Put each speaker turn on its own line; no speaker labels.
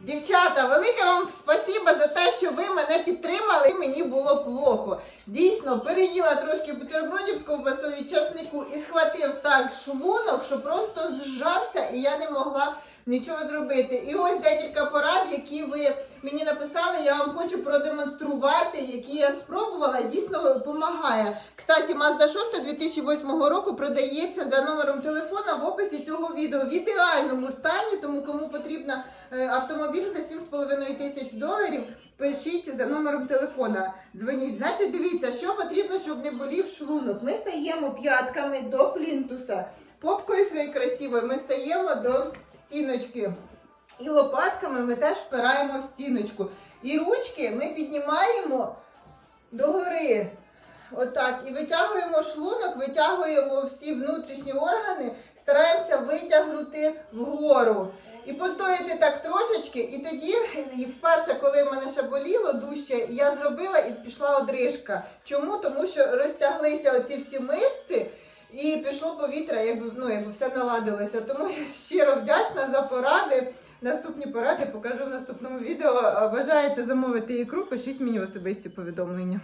Дівчата, велике вам спасіба за те, що ви мене підтримали. Мені було плохо. Дійсно, переїла трошки бутербродів з ковбасою часнику і схватив так шлунок, що просто зжався, і я не могла нічого зробити. І ось декілька порад, які ви мені написали. Я вам хочу продемонструвати, які я спробувала. Дійсно допомагає. Кстати, Mazda 6 2008 року продається за номером телефона в описі цього відео в ідеальному стані. Тому кому потрібна е, автомобіль за 7,5 тисяч доларів. Пишіть за номером телефона, дзвоніть. Значить, дивіться, що потрібно, щоб не болів шлунок. Ми стаємо п'ятками до плінтуса. Попкою своєю красивою ми стаємо до стіночки. І лопатками ми теж впираємо в стіночку. І ручки ми піднімаємо догори. Отак. І витягуємо шлунок, витягуємо всі внутрішні органи, вгору. І постояти так трошечки, і тоді, і вперше, коли в мене ще боліло дужче, я зробила і пішла одрижка. Чому? Тому що розтяглися оці всі мишці. І пішло повітря, якби ну якби все наладилося. Тому я щиро вдячна за поради. Наступні поради покажу в наступному відео. Бажаєте замовити ікру? Пишіть мені в особисті повідомлення.